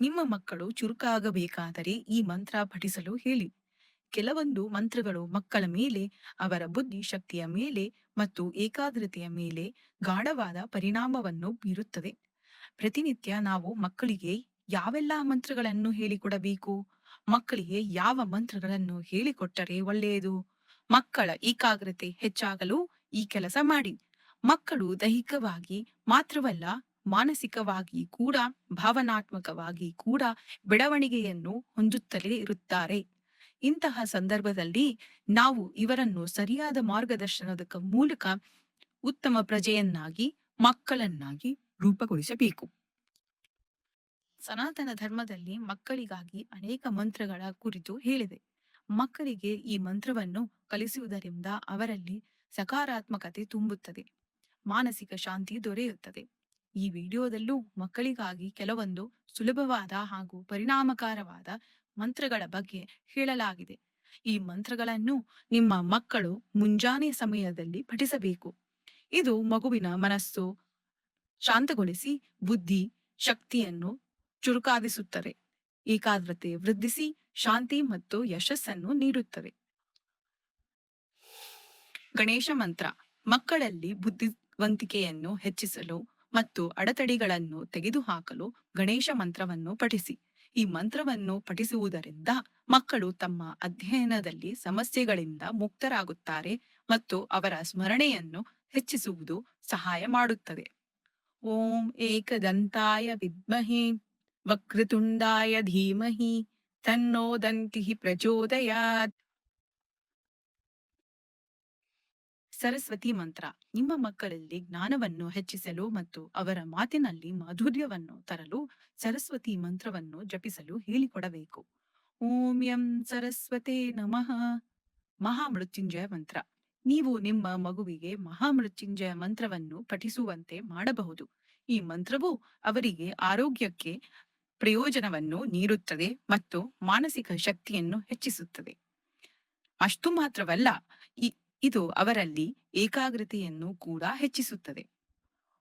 ನಿಮ್ಮ ಮಕ್ಕಳು ಚುರುಕಾಗಬೇಕಾದರೆ ಈ ಮಂತ್ರ ಪಠಿಸಲು ಹೇಳಿ. ಕೆಲವೊಂದು ಮಂತ್ರಗಳು ಮಕ್ಕಳ ಮೇಲೆ, ಅವರ ಬುದ್ಧಿ ಶಕ್ತಿಯ ಮೇಲೆ ಮತ್ತು ಏಕಾಗ್ರತೆಯ ಮೇಲೆ ಗಾಢವಾದ ಪರಿಣಾಮವನ್ನು ಬೀರುತ್ತದೆ. ಪ್ರತಿನಿತ್ಯ ನಾವು ಮಕ್ಕಳಿಗೆ ಯಾವೆಲ್ಲ ಮಂತ್ರಗಳನ್ನು ಹೇಳಿಕೊಡಬೇಕು? ಮಕ್ಕಳಿಗೆ ಯಾವ ಮಂತ್ರಗಳನ್ನು ಹೇಳಿಕೊಟ್ಟರೆ ಒಳ್ಳೆಯದು? ಮಕ್ಕಳ ಏಕಾಗ್ರತೆ ಹೆಚ್ಚಾಗಲು ಈ ಕೆಲಸ ಮಾಡಿ. ಮಕ್ಕಳು ದೈಹಿಕವಾಗಿ ಮಾತ್ರವಲ್ಲ ಮಾನಸಿಕವಾಗಿ ಕೂಡ, ಭಾವನಾತ್ಮಕವಾಗಿ ಕೂಡ ಬೆಳವಣಿಗೆಯನ್ನು ಹೊಂದುತ್ತಲೇ ಇರುತ್ತಾರೆ. ಇಂತಹ ಸಂದರ್ಭದಲ್ಲಿ ನಾವು ಇವರನ್ನು ಸರಿಯಾದ ಮಾರ್ಗದರ್ಶನದ ಮೂಲಕ ಉತ್ತಮ ಪ್ರಜೆಯನ್ನಾಗಿ, ಮಕ್ಕಳನ್ನಾಗಿ ರೂಪುಗೊಳಿಸಬೇಕು. ಸನಾತನ ಧರ್ಮದಲ್ಲಿ ಮಕ್ಕಳಿಗಾಗಿ ಅನೇಕ ಮಂತ್ರಗಳ ಕುರಿತು ಹೇಳಿದೆ. ಮಕ್ಕಳಿಗೆ ಈ ಮಂತ್ರವನ್ನು ಕಲಿಸುವುದರಿಂದ ಅವರಲ್ಲಿ ಸಕಾರಾತ್ಮಕತೆ ತುಂಬುತ್ತದೆ. ಮಾನಸಿಕ ಶಾಂತಿ ದೊರೆಯುತ್ತದೆ. ಈ ವಿಡಿಯೋದಲ್ಲೂ ಮಕ್ಕಳಿಗಾಗಿ ಕೆಲವೊಂದು ಸುಲಭವಾದ ಹಾಗೂ ಪರಿಣಾಮಕಾರವಾದ ಮಂತ್ರಗಳ ಬಗ್ಗೆ ಹೇಳಲಾಗಿದೆ. ಈ ಮಂತ್ರಗಳನ್ನು ನಿಮ್ಮ ಮಕ್ಕಳು ಮುಂಜಾನೆ ಸಮಯದಲ್ಲಿ ಪಠಿಸಬೇಕು. ಇದು ಮಗುವಿನ ಮನಸ್ಸು ಶಾಂತಗೊಳಿಸಿ, ಬುದ್ಧಿ, ಶಕ್ತಿಯನ್ನು ಚುರುಕಾಗಿಸುತ್ತದೆ. ಏಕಾಗ್ರತೆ ವೃದ್ಧಿಸಿ, ಶಾಂತಿ ಮತ್ತು ಯಶಸ್ಸನ್ನು ನೀಡುತ್ತದೆ. ಗಣೇಶ ಮಂತ್ರ, ಮಕ್ಕಳಲ್ಲಿ ಬುದ್ಧಿವಂತಿಕೆಯನ್ನು ಹೆಚ್ಚಿಸಲು ಮತ್ತು ಅಡತಡಿಗಳನ್ನು ತೆಗೆದುಹಾಕಲು ಗಣೇಶ ಮಂತ್ರವನ್ನು ಪಠಿಸಿ. ಈ ಮಂತ್ರವನ್ನು ಪಠಿಸುವುದರಿಂದ ಮಕ್ಕಳು ತಮ್ಮ ಅಧ್ಯಯನದಲ್ಲಿ ಸಮಸ್ಯೆಗಳಿಂದ ಮುಕ್ತರಾಗುತ್ತಾರೆ ಮತ್ತು ಅವರ ಸ್ಮರಣೆಯನ್ನು ಹೆಚ್ಚಿಸುವುದು ಸಹಾಯ ಮಾಡುತ್ತದೆ. ಓಂ ಏಕದಂತಾಯ ವಿದ್ಮಹಿ, ವಕ್ರತುಂಡಾಯ ಧೀಮಹಿ ತನ್ನೋ ದಂತಿ ಪ್ರಚೋದಯಾತ್. ಸರಸ್ವತಿ ಮಂತ್ರ. ನಿಮ್ಮ ಮಕ್ಕಳಲ್ಲಿ ಜ್ಞಾನವನ್ನು ಹೆಚ್ಚಿಸಲು ಮತ್ತು ಅವರ ಮಾತಿನಲ್ಲಿ ಮಾಧುರ್ಯವನ್ನು ತರಲು ಸರಸ್ವತಿ ಮಂತ್ರವನ್ನು ಜಪಿಸಲು ಹೇಳಿಕೊಡಬೇಕು. ಓಂ ಯಂ ಸರಸ್ವತೆ ನಮಃ. ಮಹಾಮೃತ್ಯುಂಜಯ ಮಂತ್ರ. ನೀವು ನಿಮ್ಮ ಮಗುವಿಗೆ ಮಹಾಮೃತ್ಯುಂಜಯ ಮಂತ್ರವನ್ನು ಪಠಿಸುವಂತೆ ಮಾಡಬಹುದು. ಈ ಮಂತ್ರವು ಅವರಿಗೆ ಆರೋಗ್ಯಕ್ಕೆ ಪ್ರಯೋಜನವನ್ನು ನೀಡುತ್ತದೆ ಮತ್ತು ಮಾನಸಿಕ ಶಕ್ತಿಯನ್ನು ಹೆಚ್ಚಿಸುತ್ತದೆ. ಅಷ್ಟು ಮಾತ್ರವಲ್ಲ ಇದು ಅವರಲ್ಲಿ ಏಕಾಗ್ರತೆಯನ್ನು ಕೂಡ ಹೆಚ್ಚಿಸುತ್ತದೆ.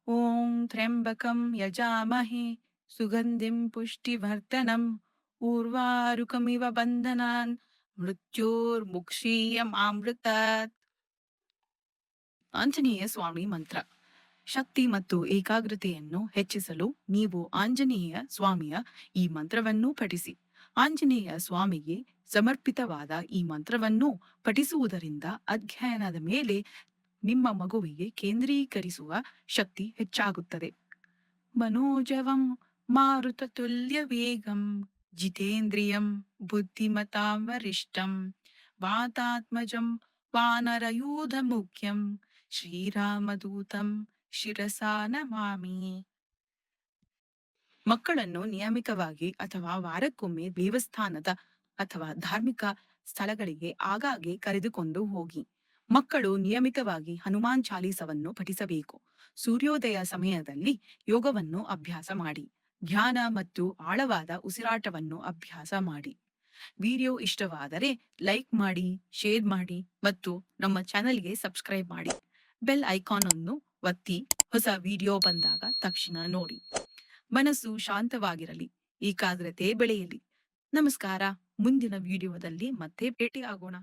ಓಂ ತ್ರ್ಯಂಬಕಂ ಯಜಾಮಹೆ ಸುಗಂಧಿಂ ಪುಷ್ಟಿವರ್ಧನಂ ಊರ್ವಾರುಕಮಿವ ಬಂಧನಾನ್ ಮೃತ್ಯೋರ್ಮುಕ್ಷೀಯಂ ಅಮೃತಾತ್ ಆಂಜನೇಯ ಸ್ವಾಮಿ ಮಂತ್ರ. ಶಕ್ತಿ ಮತ್ತು ಏಕಾಗ್ರತೆಯನ್ನು ಹೆಚ್ಚಿಸಲು ನೀವು ಆಂಜನೇಯ ಸ್ವಾಮಿಯ ಈ ಮಂತ್ರವನ್ನು ಪಠಿಸಿ. ಆಂಜನೇಯ ಸ್ವಾಮಿಗೆ ಸಮರ್ಪಿತವಾದ ಈ ಮಂತ್ರವನ್ನು ಪಠಿಸುವುದರಿಂದ ಅಧ್ಯಯನದ ಮೇಲೆ ನಿಮ್ಮ ಮಗುವಿಗೆ ಕೇಂದ್ರೀಕರಿಸುವ ಶಕ್ತಿ ಹೆಚ್ಚಾಗುತ್ತದೆ. ಮನೋಜವಂ ಮಾರುತ ತುಲ್ಯ ವೇಗಂ ಜಿತೇಂದ್ರಿಯಂ ಬುದ್ಧಿಮತಾಂ ವರಿಷ್ಠಂ ವಾತಾತ್ಮಜಂ ವಾನರಯೂಧ ಮುಖ್ಯಂ ಶ್ರೀರಾಮದೂತಂ ಶಿರಸಾ ನಮಾಮಿ. ಮಕ್ಕಳನ್ನು ನಿಯಮಿತವಾಗಿ ಅಥವಾ ವಾರಕ್ಕೊಮ್ಮೆ ದೇವಸ್ಥಾನದ ಅಥವಾ ಧಾರ್ಮಿಕ ಸ್ಥಳಗಳಿಗೆ ಆಗಾಗ್ಗೆ ಕರೆದುಕೊಂಡು ಹೋಗಿ. ಮಕ್ಕಳು ನಿಯಮಿತವಾಗಿ ಹನುಮಾನ್ ಚಾಲೀಸವನ್ನು ಪಠಿಸಬೇಕು. ಸೂರ್ಯೋದಯ ಸಮಯದಲ್ಲಿ ಯೋಗವನ್ನು ಅಭ್ಯಾಸ ಮಾಡಿ. ಧ್ಯಾನ ಮತ್ತು ಆಳವಾದ ಉಸಿರಾಟವನ್ನು ಅಭ್ಯಾಸ ಮಾಡಿ. ವಿಡಿಯೋ ಇಷ್ಟವಾದರೆ ಲೈಕ್ ಮಾಡಿ, ಶೇರ್ ಮಾಡಿ ಮತ್ತು ನಮ್ಮ ಚಾನೆಲ್ಗೆ ಸಬ್ಸ್ಕ್ರೈಬ್ ಮಾಡಿ. ಬೆಲ್ ಐಕಾನ್ ಅನ್ನು ಒತ್ತಿ ಹೊಸ ವಿಡಿಯೋ ಬಂದಾಗ ತಕ್ಷಣ ನೋಡಿ. ಮನಸ್ಸು ಶಾಂತವಾಗಿರಲಿ ಏಕಾಗ್ರತೆ ಬೆಳೆಯಲಿ. ನಮಸ್ಕಾರ. ಮುಂದಿನ ವಿಡಿಯೋದಲ್ಲಿ ಮತ್ತೆ ಭೇಟಿಯಾಗೋಣ.